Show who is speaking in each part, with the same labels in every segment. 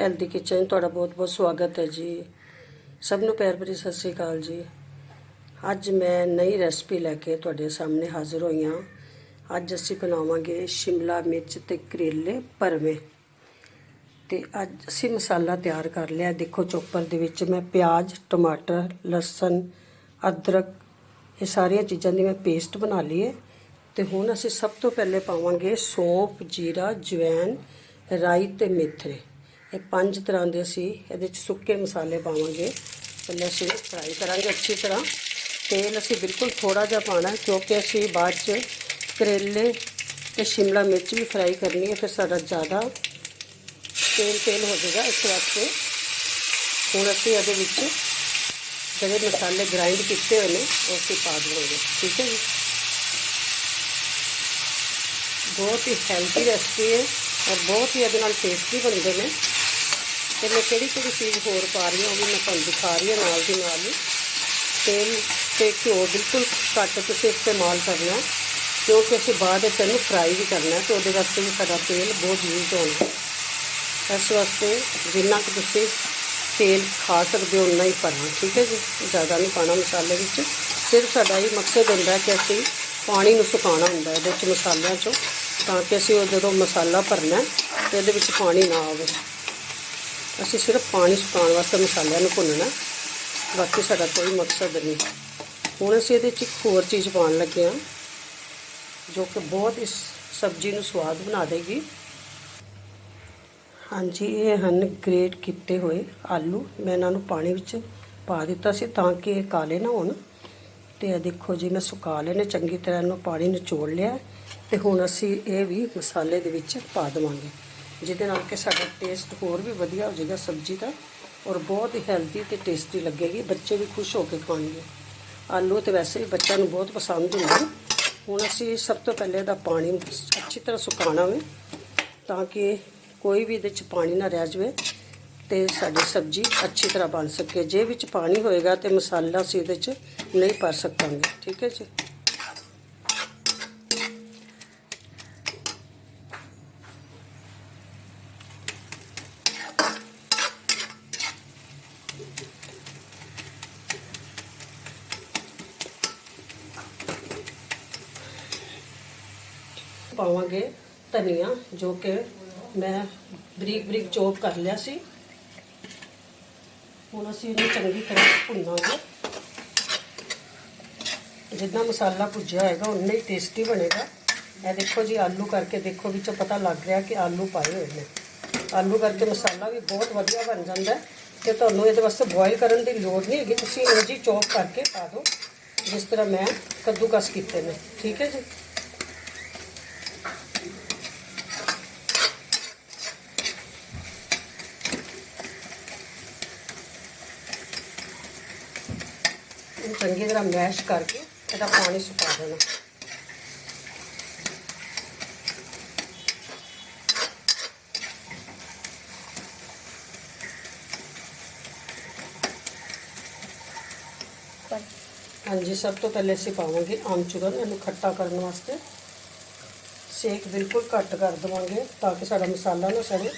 Speaker 1: Healthy kitchen ਤੁਹਾਡਾ ਬਹੁਤ-ਬਹੁਤ ਸਵਾਗਤ ਹੈ ਜੀ। ਸਭ ਨੂੰ ਪਿਆਰ ਭਰੀ ਸਤਿ ਸ੍ਰੀ ਅਕਾਲ ਜੀ। ਅੱਜ ਮੈਂ ਨਈ ਰੈਸਪੀ ਲੈ ਕੇ ਤੁਹਾਡੇ ਸਾਹਮਣੇ ਹਾਜ਼ਰ ਹੋਈ ਹਾਂ ਅੱਜ ਅਸੀਂ ਬਣਾਵਾਂਗੇ ਸ਼ਿਮਲਾ ਮਿਰਚ ਤੇ ਕਰੇਲੇ ਭਰਵੇਂ। ਤੇ ਅੱਜ ਅਸੀਂ ਮਸਾਲਾ ਤਿਆਰ ਕਰ ਲਿਆ। ਦੇਖੋ ਚੋਪਰ ਦੇ ਵਿੱਚ ਮੈਂ ਪਿਆਜ਼, ਟਮਾਟਰ, ਲਸਣ, ਅਦਰਕ, ਇਹ ਸਾਰੀਆਂ ਚੀਜ਼ਾਂ ਦੀ ਮੈਂ ਪੇਸਟ ਬਣਾ ਲਈ ਹੈ ਤੇ ਹੁਣ ਅਸੀਂ ਸਭ ਤੋਂ ਪਹਿਲੇ ਪਾਵਾਂਗੇ ਸੌਂਫ, ਜੀਰਾ ਜਵੈਨ ਰਾਈ ਤੇ ਮੇਥਰੇ ਇਹ ਪੰਜ ਤਰ੍ਹਾਂ ਦੇ ਅਸੀਂ ਇਹਦੇ ਵਿੱਚ ਸੁੱਕੇ ਮਸਾਲੇ ਪਾਵਾਂਗੇ। ਪਹਿਲੇ ਅਸੀਂ ਫਰਾਈ ਕਰਾਂਗੇ ਅੱਛੀ ਤਰ੍ਹਾਂ। ਤੇਲ ਅਸੀਂ ਬਿਲਕੁਲ ਥੋੜਾ ਜਿਹਾ ਪਾਣਾ ਕਿਉਂਕਿ ਅਸੀਂ ਬਾਅਦ ਚ ਕਰੇਲੇ ਤੇ ਸ਼ਿਮਲਾ ਮਿਰਚ ਵੀ ਫਰਾਈ ਕਰਨੀ ਹੈ, ਫਿਰ ਸਾਡਾ ਜ਼ਿਆਦਾ ਤੇਲ ਤੇਲ ਹੋ ਜਾਏਗਾ ਇਸ ਵਾਸਤੇ। ਹੁਣ ਅਸੀਂ ਇਹਦੇ ਵਿੱਚ ਜਿਹੜੇ ਮਸਾਲੇ ਗ੍ਰਾਈਂਡ ਕੀਤੇ ਹੋਏ ਨੇ, ਉਹ ਅਸੀਂ ਪਾ ਦੇਵਾਂਗੇ। ਠੀਕ ਹੈ ਜੀ? ਬਹੁਤ ਹੀ ਹੈਲਦੀ ਰੈਸਪੀ ਹੈ ਔਰ ਬਹੁਤ ਹੀ ਇਹਦੇ ਨਾਲ ਟੇਸਟੀ ਬਣਦੇ ਨੇ। ਤੇ ਮੈਂ ਕਿਹੜੀ ਕਿਹੜੀ ਚੀਜ਼ ਹੋਰ ਪਾ ਰਹੀ ਹਾਂ, ਉਹ ਵੀ ਮੈਂ ਤੁਹਾਨੂੰ ਦਿਖਾ ਰਹੀ ਹਾਂ ਨਾਲ ਦੀ ਨਾਲ ਹੀ। ਤੇਲ ਤੇ ਘਿਓ ਬਿਲਕੁਲ ਘੱਟ ਤੁਸੀਂ ਇਸਤੇਮਾਲ ਕਰਨਾ ਕਿਉਂਕਿ ਅਸੀਂ ਬਾਅਦ ਵਿੱਚ ਇਹਨੂੰ ਫਰਾਈ ਵੀ ਕਰਨਾ ਹੈ, ਤੇ ਉਹਦੇ ਵਾਸਤੇ ਵੀ ਸਾਡਾ ਤੇਲ ਬਹੁਤ ਯੂਜ਼ ਹੋਣਾ ਇਸ ਵਾਸਤੇ ਜਿੰਨਾ ਕਿ ਤੁਸੀਂ ਤੇਲ ਖਾ ਸਕਦੇ ਹੋ, ਉਨਾ ਹੀ ਪਾਣਾ, ਠੀਕ ਹੈ ਜੀ? ਜ਼ਿਆਦਾ ਨਹੀਂ ਪਾਣਾ ਮਸਾਲੇ ਵਿੱਚ। ਸਿਰਫ ਸਾਡਾ ਇਹ ਮਕਸਦ ਹੁੰਦਾ ਕਿ ਅਸੀਂ ਪਾਣੀ ਨੂੰ ਸੁਕਾਉਣਾ ਹੁੰਦਾ ਇਹਦੇ ਵਿੱਚ ਮਸਾਲਿਆਂ 'ਚੋਂ, ਤਾਂ ਕਿ ਅਸੀਂ ਉਹ ਜਦੋਂ ਮਸਾਲਾ ਭਰਨਾ ਹੈ, ਤੇ ਇਹਦੇ ਵਿੱਚ ਪਾਣੀ ਨਾ ਆਵੇ। ਅਸੀਂ ਸਿਰਫ ਪਾਣੀ ਸੁਕਾਉਣ ਵਾਸਤੇ ਮਸਾਲਿਆਂ ਨੂੰ ਭੁੰਨਣਾ। ਬਾਕੀ ਸਾਡਾ ਕੋਈ ਮਕਸਦ ਨਹੀਂ। ਹੁਣ ਅਸੀਂ ਇਹਦੇ 'ਚ ਇੱਕ ਹੋਰ ਚੀਜ਼ ਪਾਉਣ ਲੱਗੇ ਹਾਂ, ਜੋ ਕਿ ਬਹੁਤ ਇਸ ਸਬਜ਼ੀ ਨੂੰ ਸਵਾਦ ਬਣਾ ਦੇਗੀ। ਹਾਂਜੀ, ਇਹ ਹਨ ਗ੍ਰੇਟ ਕੀਤੇ ਹੋਏ ਆਲੂ। ਮੈਂ ਇਹਨਾਂ ਨੂੰ ਪਾਣੀ ਵਿੱਚ ਪਾ ਦਿੱਤਾ ਸੀ ਤਾਂ ਕਿ ਇਹ ਕਾਲੇ ਨਾ ਹੋਣ। ਤੇ ਇਹ ਦੇਖੋ ਜੀ, ਮੈਂ ਸੁਕਾ ਲਏ ਨੇ। ਚੰਗੀ ਤਰ੍ਹਾਂ ਇਹਨੂੰ ਪਾਣੀ ਨਿਚੋੜ ਲਿਆ। ਤੇ ਹੁਣ ਅਸੀਂ ਇਹ ਵੀ ਮਸਾਲੇ ਦੇ ਵਿੱਚ ਪਾ ਦੇਵਾਂਗੇ। ਜਿਹਦੇ ਨਾਲ ਕਿ ਸਾਡਾ ਟੇਸਟ ਹੋਰ ਵੀ ਵਧੀਆ ਹੋ ਜਾਏਗਾ ਸਬਜ਼ੀ ਦਾ ਔਰ ਬਹੁਤ ਹੀ ਹੈਲਦੀ ਤੇ ਟੇਸਟੀ ਲੱਗੇਗੀ। ਬੱਚੇ ਵੀ ਖੁਸ਼ ਹੋ ਕੇ ਖਾਣਗੇ। ਆਲੂ ਤੇ ਵੈਸੇ ਵੀ ਬੱਚਿਆਂ ਨੂੰ ਬਹੁਤ ਪਸੰਦ ਹੁੰਦੇ ਹੁਣ ਅਸੀਂ ਸਭ ਤੋਂ ਪਹਿਲੇ ਇਹਦਾ ਪਾਣੀ ਅੱਛੀ ਤਰ੍ਹਾਂ ਸੁਕਾਉਣਾ ਵੇ, ਤਾਂ ਕਿ ਕੋਈ ਵੀ ਇਹਦੇ ਚ ਪਾਣੀ ਨਾ ਰਹਿ ਜਾਵੇ ਤੇ ਸਾਡੀ ਸਬਜ਼ੀ ਅੱਛੀ ਤਰ੍ਹਾਂ ਬਣ ਸਕੇ। ਜੇ ਵਿੱਚ ਪਾਣੀ ਹੋਏਗਾ ਤੇ ਮਸਾਲਾ ਅਸੀਂ ਇਹਦੇ ਚ ਨਹੀਂ ਪਾ ਸਕਾਂਗੇ। ਠੀਕ ਹੈ ਜੀ ਪਾਵਾਂਗੇ ਧਨੀਆ ਜੋ ਕਿ ਮੈਂ ਬਰੀਕ ਬਰੀਕ ਚੋਪ ਕਰ ਲਿਆ ਸੀ। ਹੁਣ ਅਸੀਂ ਇਹਨੂੰ ਚੰਗੀ ਤਰ੍ਹਾਂ ਭੁੰਨਾਂਗੇ। ਜਿੰਨਾ ਮਸਾਲਾ ਭੁੱਜਿਆ ਹੋਏਗਾ ਉਨਾ ਹੀ ਟੇਸਟੀ ਬਣੇਗਾ। ਇਹ ਦੇਖੋ ਜੀ, ਆਲੂ ਕਰਕੇ ਦੇਖੋ, ਵਿੱਚੋਂ ਪਤਾ ਲੱਗ ਰਿਹਾ ਕਿ ਆਲੂ ਪਾਏ ਹੋਏ ਨੇ। ਆਲੂ ਕਰਕੇ ਮਸਾਲਾ ਵੀ ਬਹੁਤ ਵਧੀਆ ਬਣ ਜਾਂਦਾ ਹੈ ਤੇ ਤੁਹਾਨੂੰ ਇਹਦੇ ਵਾਸਤੇ ਬੋਇਲ ਕਰਨ ਦੀ ਲੋੜ ਨਹੀਂ ਹੈਗੀ। ਤੁਸੀਂ ਇਹ ਜੀ ਚੋਪ ਕਰਕੇ ਪਾ ਦਿਓ, ਜਿਸ ਤਰ੍ਹਾਂ ਮੈਂ ਕੱਦੂਕਸ ਕੀਤੇ ਨੇ। ਠੀਕ ਹੈ ਜੀ? ਚੰਗੀ ਤਰ੍ਹਾਂ ਮੈਸ਼ ਕਰਕੇ ਇਹਦਾ ਪਾਣੀ ਸੁਕਾ ਦੇਣਾ। ਹਾਂਜੀ, ਸਭ ਤੋਂ ਪਹਿਲੇ ਅਸੀਂ ਪਾਵਾਂਗੇ ਆਮਚੂਰਨ ਇਹਨੂੰ ਖੱਟਾ ਕਰਨ ਵਾਸਤੇ। ਸੇਕ ਬਿਲਕੁਲ ਘੱਟ ਕਰ ਦੇਵਾਂਗੇ ਤਾਂ ਕਿ ਸਾਡਾ ਮਸਾਲਾ ਨਾ ਸੜੇ।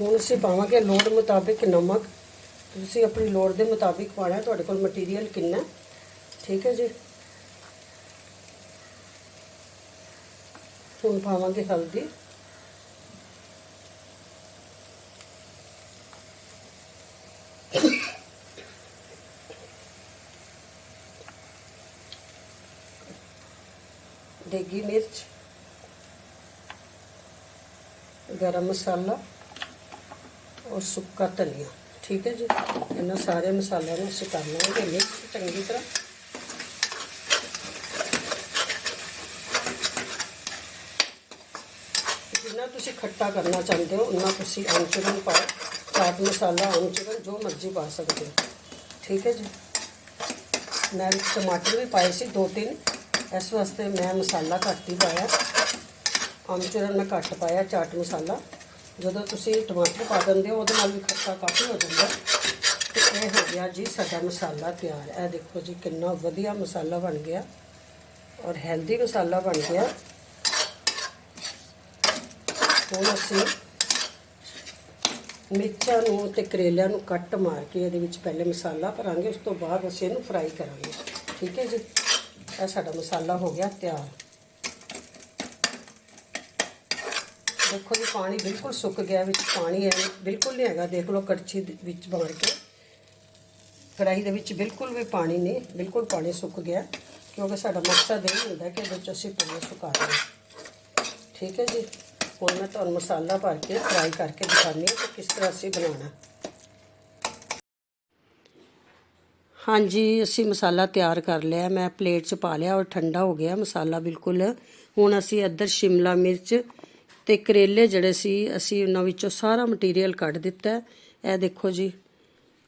Speaker 1: ਹੁਣ ਅਸੀਂ ਪਾਵਾਂਗੇ ਲੋੜ ਮੁਤਾਬਿਕ ਨਮਕ। ਤੁਸੀਂ ਆਪਣੀ ਲੋੜ ਦੇ ਮੁਤਾਬਿਕ ਪਾਣਾ ਤੁਹਾਡੇ ਕੋਲ ਮਟੀਰੀਅਲ ਕਿੰਨਾ ਠੀਕ ਹੈ ਜੀ। ਹੁਣ ਪਾਵਾਂਗੇ ਹਲਦੀ। ਦੇਗੀ ਮਿਰਚ। ਗਰਮ ਮਸਾਲਾ। ਔਰ ਸੁੱਕਾ ਧਨੀਆ। ਠੀਕ ਹੈ ਜੀ ਇਹਨਾਂ ਸਾਰੇ ਮਸਾਲਿਆਂ ਨੂੰ ਅਸੀਂ ਕਰ ਲਵਾਂਗੇ ਮਿਕਸ ਚੰਗੀ ਤਰ੍ਹਾਂ ਜਿੰਨਾ ਤੁਸੀਂ ਖੱਟਾ ਕਰਨਾ ਚਾਹੁੰਦੇ ਹੋ ਉਨਾ ਤੁਸੀਂ ਆਮਚੂਰਨ ਪਾਓ ਚਾਟ ਮਸਾਲਾ ਆਮਚੂਰਨ ਜੋ ਮਰਜ਼ੀ ਪਾ ਸਕਦੇ ਹੋ ਠੀਕ ਹੈ ਜੀ ਮੈਂ ਵਿੱਚ ਟਮਾਟਰ ਵੀ ਪਾਏ ਸੀ ਦੋ ਤਿੰਨ ਇਸ ਵਾਸਤੇ ਮੈਂ ਮਸਾਲਾ ਘੱਟ ਹੀ ਪਾਇਆ ਆਮਚੂਰਨ ਮੈਂ ਘੱਟ ਪਾਇਆ ਚਾਟ ਮਸਾਲਾ ਜਦੋਂ ਤੁਸੀਂ ਟਮਾਟਰ ਪਾ ਦਿੰਦੇ ਹੋ, ਉਹਦੇ ਨਾਲ ਵੀ ਖੱਟਾ ਕਾਫੀ ਹੋ ਜਾਂਦਾ ਤੇ ਇਹ ਹੋ ਗਿਆ ਜੀ ਸਾਡਾ ਮਸਾਲਾ ਤਿਆਰ। ਇਹ ਦੇਖੋ ਜੀ, ਕਿੰਨਾ ਵਧੀਆ ਮਸਾਲਾ ਬਣ ਗਿਆ ਔਰ ਹੈਲਦੀ ਮਸਾਲਾ ਬਣ ਗਿਆ। ਹੁਣ ਅਸੀਂ ਮਿਰਚਾਂ ਨੂੰ ਤੇ ਕਰੇਲਿਆਂ ਨੂੰ ਕੱਟ ਮਾਰ ਕੇ ਇਹਦੇ ਵਿੱਚ ਪਹਿਲੇ ਮਸਾਲਾ ਭਰਾਂਗੇ, ਉਸ ਤੋਂ ਬਾਅਦ ਅਸੀਂ ਇਹਨੂੰ ਫਰਾਈ ਕਰਾਂਗੇ। ਠੀਕ ਹੈ ਜੀ? ਇਹ ਸਾਡਾ ਮਸਾਲਾ ਹੋ ਗਿਆ ਤਿਆਰ। ਦੇਖੋ ਜੀ, ਪਾਣੀ ਬਿਲਕੁਲ ਸੁੱਕ ਗਿਆ, ਵਿੱਚ ਪਾਣੀ ਹੈ ਬਿਲਕੁਲ ਨਹੀਂ ਹੈਗਾ। ਦੇਖ ਲਓ ਕੜਛੀ ਦੇ ਵਿੱਚ ਮਾਰ ਕੇ। ਕੜਾਹੀ ਦੇ ਵਿੱਚ ਬਿਲਕੁਲ ਵੀ ਪਾਣੀ ਨਹੀਂ, ਬਿਲਕੁਲ ਪਾਣੀ ਸੁੱਕ ਗਿਆ। ਕਿਉਂਕਿ ਸਾਡਾ ਮਕਸਦ ਇਹ ਹੁੰਦਾ ਕਿ ਇਹਦੇ ਵਿੱਚ ਅਸੀਂ ਪਾਣੀ ਸੁਕਾ ਲਈਏ ਠੀਕ ਹੈ ਜੀ? ਹੁਣ ਮੈਂ ਤੁਹਾਨੂੰ ਮਸਾਲਾ ਭਰ ਕੇ ਫਰਾਈ ਕਰਕੇ ਦਿਖਾਉਂਦੀ ਹਾਂ ਕਿ ਕਿਸ ਤਰ੍ਹਾਂ ਅਸੀਂ ਬਣਾਉਣਾ। ਹਾਂਜੀ, ਅਸੀਂ ਮਸਾਲਾ ਤਿਆਰ ਕਰ ਲਿਆ। ਮੈਂ ਪਲੇਟ 'ਚ ਪਾ ਲਿਆ ਔਰ ਠੰਡਾ ਹੋ ਗਿਆ ਮਸਾਲਾ ਬਿਲਕੁਲ। ਹੁਣ ਅਸੀਂ ਇੱਧਰ ਸ਼ਿਮਲਾ ਮਿਰਚ ਤੇ ਕਰੇਲੇ ਜਿਹੜੇ ਸੀ, ਅਸੀਂ ਉਹਨਾਂ ਵਿੱਚੋਂ ਸਾਰਾ ਮਟੀਰੀਅਲ ਕੱਢ ਦਿੱਤਾ ਇਹ ਦੇਖੋ ਜੀ,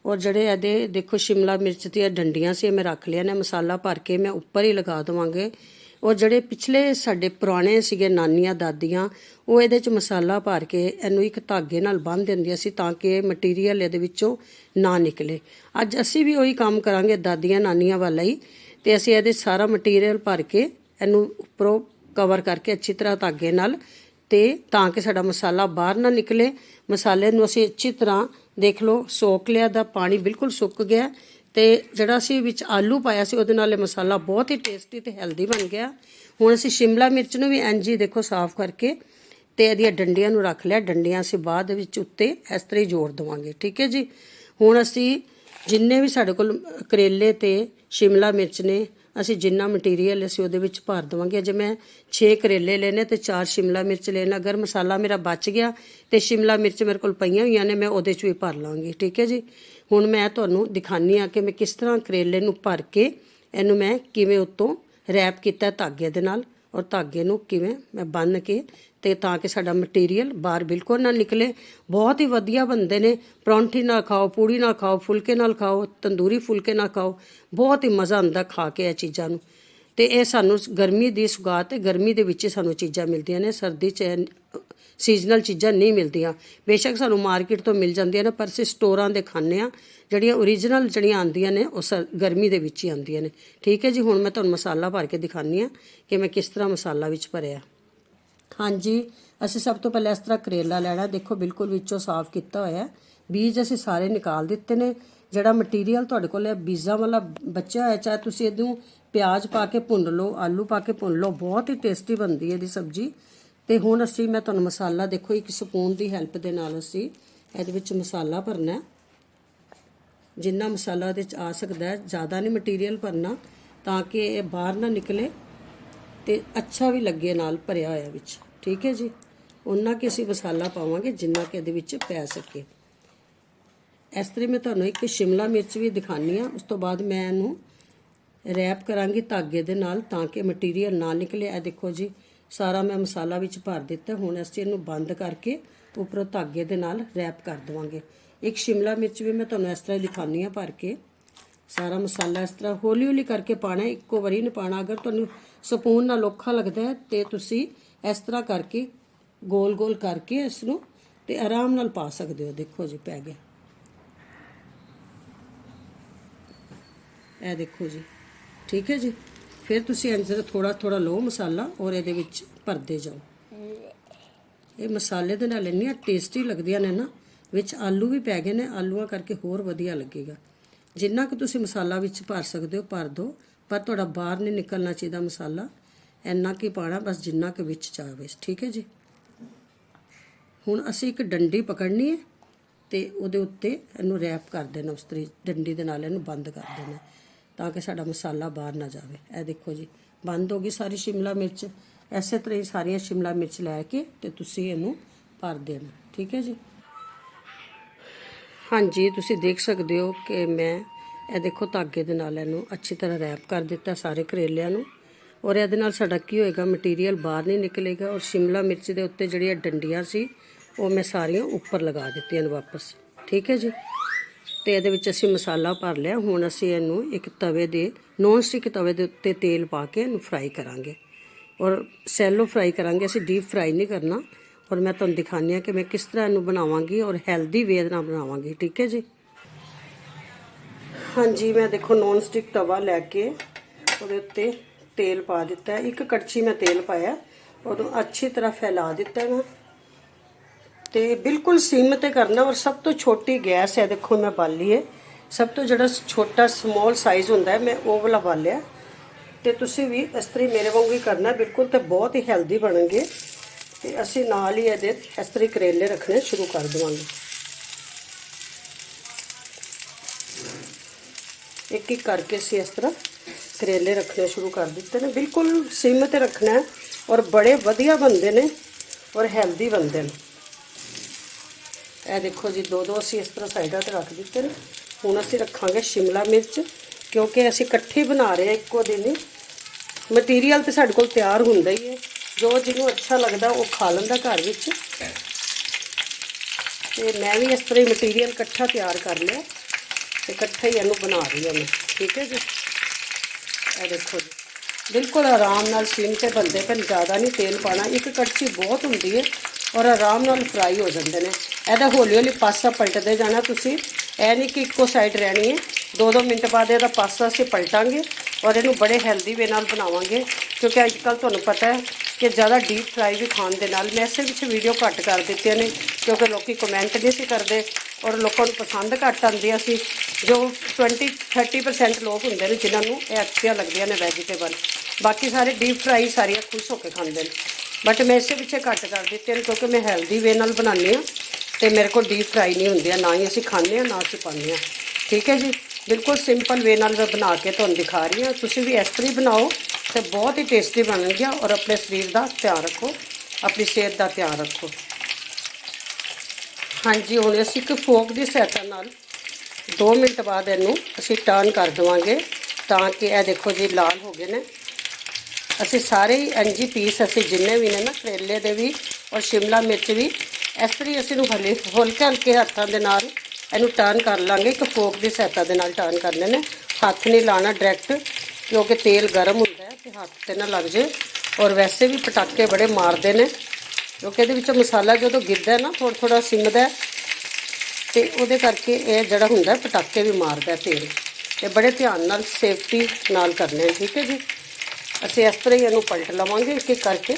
Speaker 1: ਔਰ ਜਿਹੜੇ ਇਹਦੇ, ਦੇਖੋ ਸ਼ਿਮਲਾ ਮਿਰਚ ਦੀਆਂ ਡੰਡੀਆਂ ਸੀ, ਇਹ ਮੈਂ ਰੱਖ ਲਿਆ ਨੇ, ਮਸਾਲਾ ਭਰ ਕੇ ਮੈਂ ਉੱਪਰ ਹੀ ਲਗਾ ਦਵਾਂਗੇ। ਔਰ ਜਿਹੜੇ ਪਿਛਲੇ ਸਾਡੇ ਪੁਰਾਣੇ ਸੀਗੇ ਨਾਨੀਆਂ, ਦਾਦੀਆਂ, ਉਹ ਇਹਦੇ ਚ ਮਸਾਲਾ ਭਰ ਕੇ ਇਹਨੂੰ ਇੱਕ ਧਾਗੇ ਨਾਲ ਬੰਨ੍ਹ ਦਿੰਦੀਆਂ ਸੀ ਤਾਂ ਕਿ ਮਟੀਰੀਅਲ ਇਹਦੇ ਵਿੱਚੋਂ ਨਾ ਨਿਕਲੇ। ਅੱਜ ਅਸੀਂ ਵੀ ਉਹੀ ਕੰਮ ਕਰਾਂਗੇ ਦਾਦੀਆਂ, ਨਾਨੀਆਂ ਵਾਲਾ ਹੀ, ਤੇ ਅਸੀਂ ਇਹਦੇ ਸਾਰਾ ਮਟੀਰੀਅਲ ਭਰ ਕੇ ਇਹਨੂੰ ਉੱਪਰੋਂ ਕਵਰ ਕਰਕੇ ਅੱਛੀ ਤਰ੍ਹਾਂ ਧਾਗੇ ਨਾਲ ਤੇ ਤਾਂ ਕਿ ਸਾਡਾ ਮਸਾਲਾ ਬਾਹਰ ਨਾ ਨਿਕਲੇ। ਮਸਾਲੇ ਨੂੰ ਅਸੀਂ ਅੱਛੀ ਤਰ੍ਹਾਂ ਦੇਖ ਲਓ ਸੋਕ ਲਿਆ, ਦਾ ਪਾਣੀ ਬਿਲਕੁਲ ਸੁੱਕ ਗਿਆ ਤੇ ਜਿਹੜਾ ਅਸੀਂ ਵਿੱਚ ਆਲੂ ਪਾਇਆ ਸੀ, ਉਹਦੇ ਨਾਲ ਇਹ ਮਸਾਲਾ ਬਹੁਤ ਹੀ ਟੇਸਟੀ ਤੇ ਹੈਲਦੀ ਬਣ ਗਿਆ। ਹੁਣ ਅਸੀਂ ਸ਼ਿਮਲਾ ਮਿਰਚ ਨੂੰ ਵੀ ਇੰਜ ਹੀ ਦੇਖੋ ਸਾਫ਼ ਕਰਕੇ ਤੇ ਇਹਦੀਆਂ ਡੰਡੀਆਂ ਨੂੰ ਰੱਖ ਲਿਆ। ਡੰਡੀਆਂ ਅਸੀਂ ਬਾਅਦ ਵਿੱਚ ਉੱਤੇ ਇਸ ਤਰ੍ਹਾਂ ਹੀ ਜੋੜ ਦਵਾਂਗੇ, ਠੀਕ ਹੈ ਜੀ? ਹੁਣ ਅਸੀਂ ਜਿੰਨੇ ਵੀ ਸਾਡੇ ਕੋਲ ਕਰੇਲੇ ਤੇ ਸ਼ਿਮਲਾ ਮਿਰਚ ਨੇ ਅਸੀਂ ਜਿੰਨਾ ਮਟੀਰੀਅਲ ਅਸੀਂ ਉਹਦੇ ਵਿੱਚ ਭਰ ਦਵਾਂਗੇ। ਜੇ ਮੈਂ 6 ਕਰੇਲੇ ਲੈਣੇ ਤੇ 4 ਸ਼ਿਮਲਾ ਮਿਰਚ ਲੈਣਾ। ਅਗਰ ਮਸਾਲਾ ਮੇਰਾ ਬਚ ਗਿਆ ਤੇ ਸ਼ਿਮਲਾ ਮਿਰਚ ਮੇਰੇ ਕੋਲ ਪਈਆਂ ਹੋਈਆਂ ਨੇ, ਮੈਂ ਉਹਦੇ 'ਚ ਵੀ ਭਰ ਲਾਂਗੀ। ਠੀਕ ਹੈ ਜੀ? ਹੁਣ ਮੈਂ ਤੁਹਾਨੂੰ ਦਿਖਾਨੀ ਆ ਕਿ ਮੈਂ ਕਿਸ ਤਰ੍ਹਾਂ ਕਰੇਲੇ ਨੂੰ ਭਰ ਕੇ ਇਹਨੂੰ ਮੈਂ ਕਿਵੇਂ ਉੱਤੋਂ ਰੈਪ ਕੀਤਾ ਧਾਗੇ ਦੇ ਨਾਲ ਔਰ ਧਾਗੇ ਨੂੰ ਕਿਵੇਂ ਮੈਂ ਬੰਨ ਕੇ ਤੇ ਤਾਂ ਕਿ ਸਾਡਾ ਮਟੀਰੀਅਲ ਬਾਹਰ ਬਿਲਕੁਲ ਨਾ ਨਿਕਲੇ। ਬਹੁਤ ਹੀ ਵਧੀਆ ਬਣਦੇ ਨੇ। ਪਰੌਂਠੀ ਨਾਲ ਖਾਓ, ਪੂੜੀ ਨਾਲ ਖਾਓ, ਫੁਲਕੇ ਨਾਲ ਖਾਓ, ਤੰਦੂਰੀ ਫੁਲਕੇ ਨਾਲ ਖਾਓ। ਬਹੁਤ ਹੀ ਮਜ਼ਾ ਆਉਂਦਾ ਖਾ ਕੇ ਇਹ ਚੀਜ਼ਾਂ ਨੂੰ। ਤੇ ਇਹ ਸਾਨੂੰ ਗਰਮੀ ਦੀ ਸੁਗਾਤ ਹੈ ਗਰਮੀ ਦੇ ਵਿੱਚ ਹੀ ਸਾਨੂੰ ਚੀਜ਼ਾਂ ਮਿਲਦੀਆਂ ਨੇ। ਸਰਦੀ 'ਚ ਸੀਜ਼ਨਲ ਚੀਜ਼ਾਂ ਨਹੀਂ ਮਿਲਦੀਆਂ। ਬੇਸ਼ੱਕ ਸਾਨੂੰ ਮਾਰਕੀਟ ਤੋਂ ਮਿਲ ਜਾਂਦੀਆਂ ਨੇ, ਪਰ ਅਸੀਂ ਸਟੋਰਾਂ ਦੇ ਖਾਂਦੇ ਆ ਜਿਹੜੀਆਂ ਓਰੀਜਨਲ ਜਿਹੜੀਆਂ ਆਉਂਦੀਆਂ ਨੇ, ਉਹ ਸਰ- ਗਰਮੀ ਦੇ ਵਿੱਚ ਹੀ ਆਉਂਦੀਆਂ ਨੇ। ਠੀਕ ਹੈ ਜੀ, ਹੁਣ ਮੈਂ ਤੁਹਾਨੂੰ ਮਸਾਲਾ ਭਰ ਕੇ ਦਿਖਾਨੀ ਆ ਕਿ ਮੈਂ ਕਿਸ ਤਰ੍ਹਾਂ ਮਸਾਲਾ ਵਿੱਚ ਭਰਿਆ। ਹਾਂਜੀ, ਅਸੀਂ ਸਭ ਤੋਂ ਪਹਿਲਾਂ ਇਸ ਤਰ੍ਹਾਂ ਕਰੇਲਾ ਲੈਣਾ। ਦੇਖੋ, ਬਿਲਕੁਲ ਵਿੱਚੋਂ ਸਾਫ਼ ਕੀਤਾ ਹੋਇਆ ਬੀਜ ਅਸੀਂ ਸਾਰੇ ਨਿਕਾਲ ਦਿੱਤੇ ਨੇ। ਜਿਹੜਾ ਮਟੀਰੀਅਲ ਤੁਹਾਡੇ ਕੋਲ ਹੈ, ਬੀਜਾਂ ਵਾਲਾ ਬਚਿਆ ਹੋਇਆ, ਚਾਹੇ ਤੁਸੀਂ ਇਹਨੂੰ ਪਿਆਜ਼ ਪਾ ਕੇ ਭੁੰਨ ਲਓ, ਆਲੂ ਪਾ ਕੇ ਭੁੰਨ ਲਓ, ਬਹੁਤ ਹੀ ਟੇਸਟੀ ਬਣਦੀ ਹੈ ਇਹਦੀ ਸਬਜ਼ੀ। ਤੇ ਹੁਣ ਅਸੀਂ, ਮੈਂ ਤੁਹਾਨੂੰ ਮਸਾਲਾ ਦੇਖੋ, ਇੱਕ ਸਪੂਨ ਦੀ ਹੈਲਪ ਦੇ ਨਾਲ ਅਸੀਂ ਇਹਦੇ ਵਿੱਚ ਮਸਾਲਾ ਭਰਨਾ ਜਿੰਨਾ ਮਸਾਲਾ ਇਹਦੇ ਚ ਆ ਸਕਦਾ ਹੈ, ਜ਼ਿਆਦਾ ਨਹੀਂ ਮਟੀਰੀਅਲ ਭਰਨਾ, ਤਾਂ ਕਿ ਇਹ ਬਾਹਰ ਨਾ ਨਿਕਲੇ। ਤੇ ਅੱਛਾ ਵੀ ਲੱਗੇ ਨਾਲ ਭਰਿਆ ਹੋਇਆ ਵਿੱਚ। ਠੀਕ ਹੈ ਜੀ? ਉਹਨਾਂ ਕਿ ਅਸੀਂ ਮਸਾਲਾ ਪਾਵਾਂਗੇ ਜਿੰਨਾ ਕਿ ਇਹਦੇ ਵਿੱਚ ਪੈ ਸਕੇ। ਇਸ ਤਰ੍ਹਾਂ ਮੈਂ ਤੁਹਾਨੂੰ ਇੱਕ ਸ਼ਿਮਲਾ ਮਿਰਚ ਵੀ ਦਿਖਾਨੀ ਆ। ਉਸ ਤੋਂ ਬਾਅਦ ਮੈਂ ਇਹਨੂੰ ਰੈਪ ਕਰਾਂਗੀ ਧਾਗੇ ਦੇ ਨਾਲ ਤਾਂ ਕਿ ਮਟੀਰੀਅਲ ਨਾ ਨਿਕਲੇ। ਇਹ ਦੇਖੋ ਜੀ, ਸਾਰਾ ਮੈਂ ਮਸਾਲਾ ਵਿੱਚ ਭਰ ਦਿੱਤਾ। ਹੁਣ ਅਸੀਂ ਇਹਨੂੰ ਬੰਦ ਕਰਕੇ ਉੱਪਰੋਂ ਧਾਗੇ ਦੇ ਨਾਲ ਰੈਪ ਕਰ ਦਵਾਂਗੇ। ਇੱਕ ਸ਼ਿਮਲਾ ਮਿਰਚ ਵੀ ਮੈਂ ਤੁਹਾਨੂੰ ਇਸ ਤਰ੍ਹਾਂ ਦਿਖਾਨੀ ਆ ਭਰ ਕੇ। ਸਾਰਾ ਮਸਾਲਾ ਇਸ ਤਰ੍ਹਾਂ ਹੌਲੀ ਹੌਲੀ ਕਰਕੇ ਪਾਣਾ ਇੱਕੋ ਵਾਰੀ ਨਹੀਂ ਪਾਣਾ। ਅਗਰ ਤੁਹਾਨੂੰ ਸਪੂਨ ਨਾਲ ਔਖਾ ਲੱਗਦਾ ਹੈ, ਤੇ ਤੁਸੀਂ ਇਸ ਤਰ੍ਹਾਂ ਕਰਕੇ ਗੋਲ ਗੋਲ ਕਰਕੇ ਇਸ ਨੂੰ ਤੇ ਆਰਾਮ ਨਾਲ ਪਾ ਸਕਦੇ ਹੋ। ਦੇਖੋ ਜੀ, ਪੈ ਗਿਆ। ਇਹ ਦੇਖੋ ਜੀ, ਠੀਕ ਹੈ ਜੀ? ਫਿਰ ਤੁਸੀਂ ਅੰਦਰ ਥੋੜਾ ਥੋੜਾ ਲਓ ਮਸਾਲਾ ਔਰ ਇਹਦੇ ਵਿੱਚ ਭਰਦੇ ਜਾਓ। ਇਹ ਮਸਾਲੇ ਦੇ ਨਾਲ ਇੰਨੀਆਂ ਟੇਸਟੀ ਲੱਗਦੀਆਂ ਨੇ ਨਾ, ਵਿੱਚ ਆਲੂ ਵੀ ਪੈ ਗਏ ਨੇ, ਆਲੂਆਂ ਕਰਕੇ ਹੋਰ ਵਧੀਆ ਲੱਗੇਗਾ। ਜਿੰਨਾ ਕਿ ਤੁਸੀਂ ਮਸਾਲਾ ਵਿੱਚ ਭਰ ਸਕਦੇ ਹੋ, ਭਰ ਦਿਓ। ਪਰ ਤੁਹਾਡਾ ਬਾਹਰ ਨਹੀਂ ਨਿਕਲਣਾ ਚਾਹੀਦਾ ਮਸਾਲਾ। ਇੰਨਾ ਕੀ ਪਾਣਾ, ਬਸ ਜਿੰਨਾ ਕਿ ਵਿੱਚ ਜਾਵੇ। ਠੀਕ ਹੈ ਜੀ? ਹੁਣ ਅਸੀਂ ਇੱਕ ਡੰਡੀ ਪਕੜਨੀ ਹੈ ਤੇ ਉਹਦੇ ਉੱਤੇ ਇਹਨੂੰ ਰੈਪ ਕਰ ਦੇਣਾ, ਉਸ ਤਰੀ, ਡੰਡੀ ਦੇ ਨਾਲ ਇਹਨੂੰ ਬੰਦ ਕਰ ਦੇਣਾ ਤਾਂ ਕਿ ਸਾਡਾ ਮਸਾਲਾ ਬਾਹਰ ਨਾ ਜਾਵੇ। ਇਹ ਦੇਖੋ ਜੀ, ਬੰਦ ਹੋ ਗਈ ਸਾਰੀ ਸ਼ਿਮਲਾ ਮਿਰਚ। ਐਸੇ ਤਰ੍ਹਾਂ ਹੀ ਸਾਰੀਆਂ ਸ਼ਿਮਲਾ ਮਿਰਚ ਲੈ ਕੇ ਤੇ ਤੁਸੀਂ ਇਹਨੂੰ ਭਰ ਦੇਣਾ। ਠੀਕ ਹੈ ਜੀ? ਹਾਂਜੀ, ਤੁਸੀਂ ਦੇਖ ਸਕਦੇ ਹੋ ਕਿ ਮੈਂ ਇਹ ਦੇਖੋ ਧਾਗੇ ਦੇ ਨਾਲ ਇਹਨੂੰ ਅੱਛੀ ਤਰ੍ਹਾਂ ਰੈਪ ਕਰ ਦਿੱਤਾ ਸਾਰੇ ਕਰੇਲਿਆਂ ਨੂੰ। ਔਰ ਇਹਦੇ ਨਾਲ ਸਾਡਾ ਕੀ ਹੋਏਗਾ ਮਟੀਰੀਅਲ ਬਾਹਰ ਨਹੀਂ ਨਿਕਲੇਗਾ ਔਰ ਸ਼ਿਮਲਾ ਮਿਰਚ ਦੇ ਉੱਤੇ ਜਿਹੜੀਆਂ ਡੰਡੀਆਂ ਸੀ, ਉਹ ਮੈਂ ਸਾਰੀਆਂ ਉੱਪਰ ਲਗਾ ਦਿੱਤੀਆਂ ਨੇ ਵਾਪਸ। ਠੀਕ ਹੈ ਜੀ? ਤੇ ਇਹਦੇ ਵਿੱਚ ਅਸੀਂ ਮਸਾਲਾ ਭਰ ਲਿਆ। ਹੁਣ ਅਸੀਂ ਇਹਨੂੰ ਇੱਕ ਤਵੇ ਦੇ ਨੌਨ ਸਟਿਕ ਤਵੇ ਦੇ ਉੱਤੇ ਤੇਲ ਪਾ ਕੇ ਇਹਨੂੰ ਫਰਾਈ ਕਰਾਂਗੇ। ਔਰ ਸੈਲੋ ਫਰਾਈ ਕਰਾਂਗੇ। ਅਸੀਂ ਡੀਪ ਫਰਾਈ ਨਹੀਂ ਕਰਨਾ। ਔਰ ਮੈਂ ਤੁਹਾਨੂੰ ਦਿਖਾਉਂਦੀ ਹਾਂ ਕਿ ਮੈਂ ਕਿਸ ਤਰ੍ਹਾਂ ਇਹਨੂੰ ਬਣਾਵਾਂਗੀ ਔਰ ਹੈਲਦੀ ਵੇ ਨਾਲ ਬਣਾਵਾਂਗੀ, ਠੀਕ ਹੈ ਜੀ? ਹਾਂਜੀ, ਮੈਂ ਦੇਖੋ ਨੌਨ ਸਟਿਕ ਤਵਾ ਲੈ ਕੇ ਉਹਦੇ ਉੱਤੇ ਤੇਲ ਪਾ ਦਿੱਤਾ ਇੱਕ ਕੜਛੀ ਮੈਂ ਤੇਲ ਪਾਇਆ, ਉਹਨੂੰ ਅੱਛੀ ਤਰ੍ਹਾਂ ਫੈਲਾ ਦਿੱਤਾ ਮੈਂ। ਤੇ ਬਿਲਕੁਲ ਸਿਮ ਤੇ ਕਰਨਾ ਔਰ ਸਭ ਤੋਂ ਛੋਟੀ ਗੈਸ ਹੈ, ਦੇਖੋ ਮੈਂ ਬਾਲੀ ਹੈ। ਸਭ ਤੋਂ ਜਿਹੜਾ ਛੋਟਾ ਸਮਾਲ ਸਾਈਜ਼ ਹੁੰਦਾ ਹੈ, ਮੈਂ ਉਹ ਵਾਲਾ ਬਾਲਿਆ। ਤੇ ਤੁਸੀਂ ਵੀ ਇਸ ਤਰੀ ਮੇਰੇ ਵਾਂਗੂ ਹੀ ਕਰਨਾ, ਬਿਲਕੁਲ ਤੇ ਬਹੁਤ ਹੀ ਹੈਲਦੀ ਬਣਨਗੇ। ਤੇ ਅਸੀਂ ਨਾਲ ਹੀ ਇਹਦੇ ਇਸ ਤਰ੍ਹਾਂ ਹੀ ਕਰੇਲੇ ਰੱਖਣੇ ਸ਼ੁਰੂ ਕਰ ਦੇਵਾਂਗੇ। ਇੱਕ ਇੱਕ ਕਰਕੇ ਅਸੀਂ ਇਸ ਤਰ੍ਹਾਂ ਕਰੇਲੇ ਰੱਖਣੇ ਸ਼ੁਰੂ ਕਰ ਦਿੱਤੇ ਨੇ। ਬਿਲਕੁਲ ਸਿਮ ਤੇ ਰੱਖਣਾ ਔਰ ਬੜੇ ਵਧੀਆ ਬਣਦੇ ਨੇ ਔਰ ਹੈਲਦੀ ਬਣਦੇ ਨੇ। ਇਹ ਦੇਖੋ ਜੀ ਦੋ ਦੋ ਅਸੀਂ ਇਸ ਤਰ੍ਹਾਂ ਸਾਈਡਾਂ ਤੇ ਰੱਖ ਦਿੱਤੇ ਨੇ। ਹੁਣ ਅਸੀਂ ਰੱਖਾਂਗੇ ਸ਼ਿਮਲਾ ਮਿਰਚ, ਕਿਉਂਕਿ ਅਸੀਂ ਇਕੱਠੇ ਬਣਾ ਰਹੇ ਹਾਂ, ਇੱਕੋ ਦਿਨ ਹੀ। ਮਟੀਰੀਅਲ ਤੇ ਸਾਡੇ ਕੋਲ ਤਿਆਰ ਹੁੰਦਾ ਹੀ ਹੈ। ਜੋ ਜਿਹਨੂੰ ਅੱਛਾ ਲੱਗਦਾ ਉਹ ਖਾ ਲੈਂਦਾ ਘਰ ਵਿੱਚ। ਤੇ ਮੈਂ ਵੀ ਇਸ ਤਰ੍ਹਾਂ ਹੀ ਮਟੀਰੀਅਲ ਇਕੱਠਾ ਤਿਆਰ ਕਰ ਲਿਆ ਤੇ ਇਕੱਠਾ ਹੀ ਇਹਨੂੰ ਬਣਾ ਰਹੀ ਹਾਂ ਮੈਂ। ਠੀਕ ਹੈ ਜੀ? ਇਹ ਦੇਖੋ ਜੀ। ਬਿਲਕੁਲ ਆਰਾਮ ਨਾਲ ਸਿਮ ਤੇ ਬੰਦੇ ਪਰ ਜ਼ਿਆਦਾ ਨਹੀਂ ਤੇਲ ਪਾਣਾ ਇੱਕ ਕੜਛੀ ਬਹੁਤ ਹੁੰਦੀ ਹੈ ਔਰ ਆਰਾਮ ਨਾਲ ਫਰਾਈ ਹੋ ਜਾਂਦੇ ਨੇ। ਇਹਦਾ ਹੌਲੀ ਹੌਲੀ ਪਾਸਾ ਪਲਟਦੇ ਜਾਣਾ ਤੁਸੀਂ। ਇਹ ਨਹੀਂ ਕਿ ਇੱਕੋ ਸਾਈਡ ਰਹਿਣੀ ਹੈ। ਦੋ ਦੋ ਮਿੰਟ ਬਾਅਦ ਇਹਦਾ ਪਾਸਾ ਅਸੀਂ ਪਲਟਾਂਗੇ ਔਰ ਇਹਨੂੰ ਬੜੇ ਹੈਲਦੀ ਵੇ ਨਾਲ ਬਣਾਵਾਂਗੇ। ਕਿਉਂਕਿ ਅੱਜ ਕੱਲ ਤੁਹਾਨੂੰ ਪਤਾ ਹੈ ਕਿ ਜ਼ਿਆਦਾ ਡੀਪ ਫਰਾਈ ਵੀ ਖਾਣ ਦੇ ਨਾਲ ਮੈਂ ਇਸੇ ਵਿੱਚ ਵੀਡੀਓ ਘੱਟ ਕਰ ਦਿੱਤੀਆਂ ਨੇ, ਕਿਉਂਕਿ ਲੋਕੀ ਕਮੈਂਟ ਨਹੀਂ ਸੀ ਕਰਦੇ ਔਰ ਲੋਕਾਂ ਨੂੰ ਪਸੰਦ ਘੱਟ ਆਉਂਦੀਆਂ ਸੀ, ਜੋ 20 30% ਲੋਕ ਹੁੰਦੇ ਨੇ ਜਿਨ੍ਹਾਂ ਨੂੰ ਇਹ ਅੱਛੀਆਂ ਲੱਗਦੀਆਂ ਨੇ ਵੈਜੀਟੇਬਲ ਬਾਕੀ ਸਾਰੇ ਡੀਪ ਫਰਾਈ ਸਾਰੀਆਂ ਖੁਸ਼ ਹੋ ਕੇ ਖਾਂਦੇ ਨੇ। ਬਟ ਮੈਂ ਇਸੇ ਪਿੱਛੇ ਘੱਟ ਕਰ ਦਿੱਤੇ ਨੇ ਕਿਉਂਕਿ ਮੈਂ ਹੈਲਦੀ ਵੇ ਨਾਲ ਬਣਾਉਂਦੀ ਹਾਂ ਤੇ ਮੇਰੇ ਕੋਲ ਡੀਪ ਫਰਾਈ ਨਹੀਂ ਹੁੰਦੀਆਂ, ਨਾ ਹੀ ਅਸੀਂ ਖਾਂਦੇ ਹਾਂ, ਨਾ ਅਸੀਂ ਪਾਉਂਦੇ ਹਾਂ। ਠੀਕ ਹੈ ਜੀ? ਬਿਲਕੁਲ ਸਿੰਪਲ ਵੇ ਨਾਲ ਮੈਂ ਬਣਾ ਕੇ ਤੁਹਾਨੂੰ ਦਿਖਾ ਰਹੀ ਹਾਂ। ਤੁਸੀਂ ਵੀ ਇਸ ਤਰ੍ਹਾਂ ਹੀ ਬਣਾਓ। ਤੇ ਬਹੁਤ ਹੀ ਟੇਸਟੀ ਬਣਨਗੀਆਂ ਔਰ ਆਪਣੇ ਸਰੀਰ ਦਾ ਧਿਆਨ ਰੱਖੋ, ਆਪਣੀ ਸਿਹਤ ਦਾ ਧਿਆਨ ਰੱਖੋ। ਹਾਂਜੀ, ਹੁਣ ਅਸੀਂ ਇੱਕ ਫੋਕ ਦੀ ਸਹਾਇਤਾ ਨਾਲ 2 ਮਿੰਟ ਬਾਅਦ ਇਹਨੂੰ ਅਸੀਂ ਟਰਨ ਕਰ ਦੇਵਾਂਗੇ ਤਾਂ ਕਿ ਇਹ ਦੇਖੋ ਜੀ ਲਾਲ ਹੋ ਗਏ ਨੇ। ਅਸੀਂ ਸਾਰੇ ਹੀ ਐਨਜੀ ਪੀਸ ਅਸੀਂ ਜਿੰਨੇ ਵੀ ਨੇ ਨਾ, ਕਰੇਲੇ ਦੇ ਵੀ ਔਰ ਸ਼ਿਮਲਾ ਮਿਰਚ ਵੀ, ਇਸ ਤਰ੍ਹਾਂ ਹੀ ਅਸੀਂ ਨੂੰ ਹਲੇ ਹਲਕੇ ਹਲਕੇ ਹੱਥਾਂ ਦੇ ਨਾਲ ਇਹਨੂੰ ਟਰਨ ਕਰ ਲਾਂਗੇ। ਇੱਕ ਫੋਕ ਦੀ ਸਹਾਇਤਾ ਦੇ ਨਾਲ ਟਰਨ ਕਰਨੇ ਨੇ। ਹੱਥ ਨਹੀਂ ਲਾਣਾ ਡਾਇਰੈਕਟ ਕਿਉਂਕਿ ਤੇਲ ਗਰਮ ਹੁੰਦਾ ਹੱਥ ਤੇ ਨਾ ਲੱਗ ਜੇ। ਔਰ ਵੈਸੇ ਵੀ ਪਟਾਕੇ ਬੜੇ ਮਾਰਦੇ ਨੇ, ਕਿਉਂਕਿ ਇਹਦੇ ਵਿੱਚੋਂ ਮਸਾਲਾ ਜਦੋਂ ਗਿਰਦਾ ਨਾ ਥੋੜਾ ਥੋੜਾ ਸਿੰਮਦਾ ਹੈ। ਤੇ ਉਹਦੇ ਕਰਕੇ ਇਹ ਜਿਹੜਾ ਹੁੰਦਾ ਪਟਾਕੇ ਵੀ ਮਾਰਦਾ ਤੇਲ। ਤੇ ਬੜੇ ਧਿਆਨ ਨਾਲ ਸੇਫਟੀ ਨਾਲ ਕਰਨੇ ਠੀਕ ਹੈ ਜੀ? ਅਸੀਂ ਇਸ ਤਰ੍ਹਾਂ ਹੀ ਇਹਨੂੰ ਪਲਟ ਲਵਾਂਗੇ ਇੱਕ ਇੱਕ ਕਰਕੇ।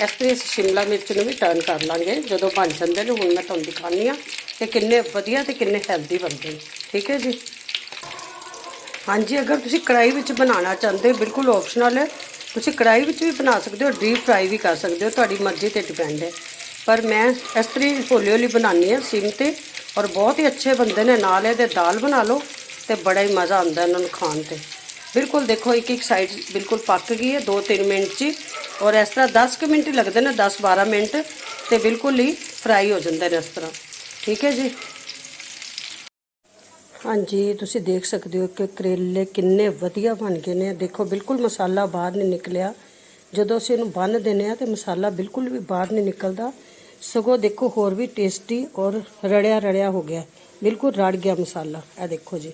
Speaker 1: ਇਸ ਤਰ੍ਹਾਂ ਅਸੀਂ ਸ਼ਿਮਲਾ ਮਿਰਚ ਨੂੰ ਵੀ ਟਰਨ ਕਰ ਲਾਂਗੇ, ਜਦੋਂ ਬਣ ਜਾਂਦੇ ਨੇ। ਹੁਣ ਮੈਂ ਤੁਹਾਨੂੰ ਦਿਖਾਉਂਦੀ ਹਾਂ ਕਿ ਕਿੰਨੇ ਵਧੀਆ ਤੇ ਕਿੰਨੇ ਹੈਲਦੀ ਬਣਦੇ ਨੇ, ਠੀਕ ਹੈ ਜੀ? ਹਾਂਜੀ, ਅਗਰ ਤੁਸੀਂ ਕੜਾਈ ਵਿੱਚ ਬਣਾਉਣਾ ਚਾਹੁੰਦੇ ਹੋ ਬਿਲਕੁਲ ਆਪਸ਼ਨਲ ਹੈ। ਤੁਸੀਂ ਕੜਾਈ ਵਿੱਚ ਵੀ ਬਣਾ ਸਕਦੇ ਹੋ ਡੀਪ ਫਰਾਈ ਵੀ ਕਰ ਸਕਦੇ ਹੋ, ਤੁਹਾਡੀ ਮਰਜ਼ੀ ਤੇ ਡਿਪੈਂਡ ਹੈ। ਪਰ ਮੈਂ ਇਸ ਤਰ੍ਹਾਂ ਹੀ ਹੌਲੀ ਹੌਲੀ ਬਣਾਉਂਦੀ ਹਾਂ ਸਿਮ ਤੇ, ਔਰ ਬਹੁਤ ਹੀ ਅੱਛੇ ਬੰਦੇ ਨੇ, ਨਾਲ ਇਹਦੇ ਦਾਲ ਬਣਾ ਲਓ ਤੇ ਬੜਾ ਹੀ ਮਜ਼ਾ ਆਉਂਦਾ ਇਹਨਾਂ ਨੂੰ ਖਾਣ ਤੇ। ਬਿਲਕੁਲ ਦੇਖੋ, ਇੱਕ ਇੱਕ ਸਾਈਡ ਬਿਲਕੁਲ ਪੱਕ ਗਈ ਹੈ 2-3 ਮਿੰਟ 'ਚ ਹੀ। ਔਰ ਇਸ ਤਰ੍ਹਾਂ 10 ਕੁ ਮਿੰਟ ਹੀ ਲੱਗਦੇ ਨੇ 10-12 ਮਿੰਟ, ਤੇ ਬਿਲਕੁਲ ਹੀ ਫਰਾਈ ਹੋ ਜਾਂਦੇ ਨੇ ਇਸ ਤਰ੍ਹਾਂ। ਠੀਕ ਹੈ ਜੀ? ਹਾਂਜੀ, ਤੁਸੀਂ ਦੇਖ ਸਕਦੇ ਹੋ ਕਿ ਕਰੇਲੇ ਕਿੰਨੇ ਵਧੀਆ ਬਣ ਗਏ ਨੇ। ਦੇਖੋ, ਬਿਲਕੁਲ ਮਸਾਲਾ ਬਾਹਰ ਨਹੀਂ ਨਿਕਲਿਆ। ਜਦੋਂ ਅਸੀਂ ਇਹਨੂੰ ਬੰਨ ਦਿੰਦੇ ਆ ਤੇ ਮਸਾਲਾ ਬਿਲਕੁਲ ਵੀ ਬਾਹਰ ਨਹੀਂ ਨਿਕਲਦਾ। ਸਗੋਂ ਦੇਖੋ, ਹੋਰ ਵੀ ਟੇਸਟੀ ਔਰ ਰੜਿਆ ਰੜਿਆ ਹੋ ਗਿਆ। ਬਿਲਕੁਲ ਰੜ ਗਿਆ ਮਸਾਲਾ। ਇਹ ਦੇਖੋ ਜੀ,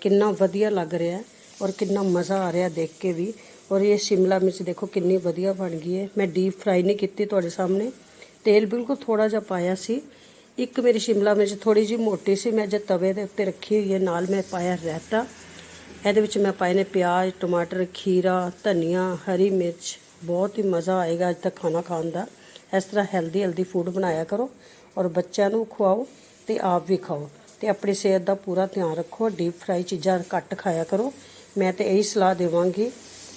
Speaker 1: ਕਿੰਨਾ ਵਧੀਆ ਲੱਗ ਰਿਹਾ ਔਰ ਕਿੰਨਾ ਮਜ਼ਾ ਆ ਰਿਹਾ ਦੇਖ ਕੇ ਵੀ। ਔਰ ਇਹ ਸ਼ਿਮਲਾ ਮਿਰਚ ਦੇਖੋ, ਕਿੰਨੀ ਵਧੀਆ ਬਣ ਗਈ ਹੈ। ਮੈਂ ਡੀਪ ਫਰਾਈ ਨਹੀਂ ਕੀਤੀ ਤੁਹਾਡੇ ਸਾਹਮਣੇ। ਤੇਲ ਬਿਲਕੁਲ ਥੋੜਾ ਜਿਹਾ ਪਾਇਆ ਸੀ। ਇੱਕ ਮੇਰੀ ਸ਼ਿਮਲਾ ਮਿਰਚ ਥੋੜੀ ਜਿਹੀ ਮੋਟੀ ਸੀ, ਮੈਂ ਜੇ ਤਵੇ ਦੇ ਉੱਤੇ ਰੱਖੀ ਹੋਈ ਹੈ, ਨਾਲ ਮੈਂ ਪਾਇਆ ਰਹਿਤਾ ਇਹਦੇ ਵਿੱਚ ਮੈਂ ਪਾਏ ਨੇ ਪਿਆਜ਼, ਟਮਾਟਰ, ਖੀਰਾ, ਧਨੀਆ, ਹਰੀ ਮਿਰਚ। ਬਹੁਤ ਹੀ ਮਜ਼ਾ ਆਏਗਾ ਅੱਜ ਤੱਕ ਖਾਣਾ ਖਾਣ ਦਾ। ਇਸ ਤਰ੍ਹਾਂ ਹੈਲਦੀ ਹੈਲਦੀ ਫੂਡ ਬਣਾਇਆ ਕਰੋ ਔਰ ਬੱਚਿਆਂ ਨੂੰ ਖਵਾਓ ਤੇ ਆਪ ਵੀ ਖਾਓ। ਤੇ ਆਪਣੀ ਸਿਹਤ ਦਾ ਪੂਰਾ ਧਿਆਨ ਰੱਖੋ ਡੀਪ ਫਰਾਈ ਚੀਜ਼ਾਂ ਘੱਟ ਖਾਇਆ ਕਰੋ। ਮੈਂ ਤੇ ਇਹੀ ਸਲਾਹ ਦੇਵਾਂਗੀ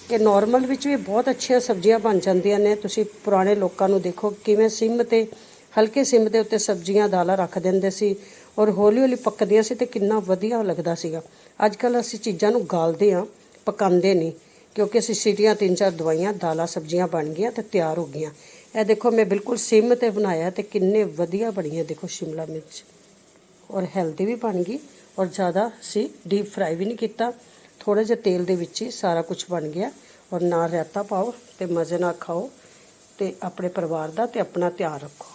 Speaker 1: ਕਿ ਨਾਰਮਲ ਵਿੱਚ ਵੀ ਬਹੁਤ ਅੱਛੀਆਂ ਸਬਜ਼ੀਆਂ ਬਣ ਜਾਂਦੀਆਂ ਨੇ। ਤੁਸੀਂ ਪੁਰਾਣੇ ਲੋਕਾਂ ਨੂੰ ਦੇਖੋ ਕਿਵੇਂ ਸਿਮ ਤੇ ਹਲਕੇ ਸਿਮ ਦੇ ਉੱਤੇ ਸਬਜ਼ੀਆਂ ਦਾਲਾਂ ਰੱਖ ਦਿੰਦੇ ਸੀ ਔਰ ਹੌਲੀ ਹੌਲੀ ਪੱਕਦੀਆਂ ਸੀ ਤੇ ਕਿੰਨਾ ਵਧੀਆ ਲੱਗਦਾ ਸੀਗਾ। ਅੱਜ ਕੱਲ ਅਸੀਂ ਚੀਜ਼ਾਂ ਨੂੰ ਗਾਲਦੇ ਹਾਂ, ਪਕਾਉਂਦੇ ਨਹੀਂ, ਕਿਉਂਕਿ ਅਸੀਂ ਸੀਟੀਆਂ ਤਿੰਨ ਚਾਰ ਦਵਾਈਆਂ, ਦਾਲਾਂ, ਸਬਜ਼ੀਆਂ ਬਣ ਗਈਆਂ ਤੇ ਤਿਆਰ ਹੋ ਗਈਆਂ। ਇਹ ਦੇਖੋ, ਮੈਂ ਬਿਲਕੁਲ ਸਿਮ ਤੇ ਬਣਾਇਆ ਤੇ ਕਿੰਨੇ ਵਧੀਆ ਬਣੀ ਬਣੀਆਂ, ਦੇਖੋ ਸ਼ਿਮਲਾ ਮਿਰਚ। ਔਰ ਹੈਲਦੀ ਵੀ ਬਣ ਗਈ ਔਰ ਜ਼ਿਆਦਾ ਅਸੀਂ ਡੀਪ ਫਰਾਈ ਵੀ ਨਹੀਂ ਕੀਤਾ। ਥੋੜੇ ਜਿਹਾ ਤੇਲ ਦੇ ਵਿੱਚ ਹੀ ਸਾਰਾ ਕੁਝ ਬਣ ਗਿਆ ਔਰ ਨਾਲ ਰਾਇਤਾ ਪਾਓ ਤੇ ਮਜ਼ੇ ਨਾਲ ਖਾਓ ਤੇ ਆਪਣੇ ਪਰਿਵਾਰ ਦਾ ਤੇ ਆਪਣਾ ਧਿਆਨ ਰੱਖੋ।